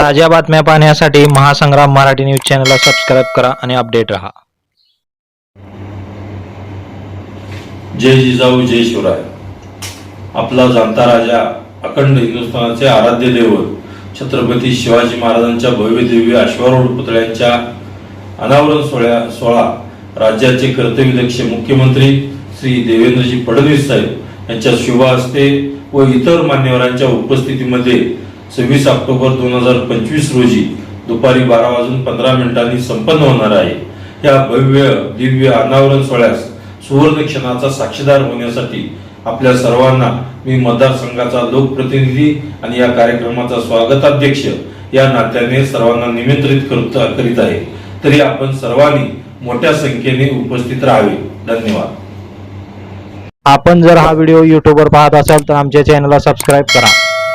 ताज्या बातम्या पाहण्यासाठी महासंग्राम मराठी न्यूज चॅनलला सबस्क्राईब करा आणि अपडेट राहा. जय जिजाऊ जय शिवराय. आपला जाणता राजा अखंड हिंदुस्थानाचे आराध्य दैवत छत्रपती शिवाजी महाराजांच्या भव्य दिव्य अश्वारूढ पुतळ्यांच्या अनावरण सोहळ्या सोहळा राज्याचे कर्तव्यदक्ष मुख्यमंत्री श्री देवेंद्रजी फडणवीस साहेब यांच्या शुभ हस्ते व इतर मान्यवरांच्या उपस्थितीमध्ये सव्वीस ऑक्टोबर दोन हजार पंचवीस रोजी दुपारी बारा वाजून पंधरा मिनिटांनी संपन्न होणार आहे. या भव्य दिव्य अनावरण सोहळ्यास सुवर्ण क्षणाचा साक्षीदार होण्यासाठी आपल्या सर्वांना मी मतदारसंघाचा लोकप्रतिनिधी आणि या कार्यक्रमाचा स्वागताध्यक्ष या नात्याने सर्वांना निमंत्रित करत करीत आहे. तरी आपण सर्वांनी मोठ्या संख्येने उपस्थित राहावे. धन्यवाद. आपण जर हा व्हिडिओ युट्यूबवर पाहत असाल तर आमच्या चॅनलला सबस्क्राईब करा.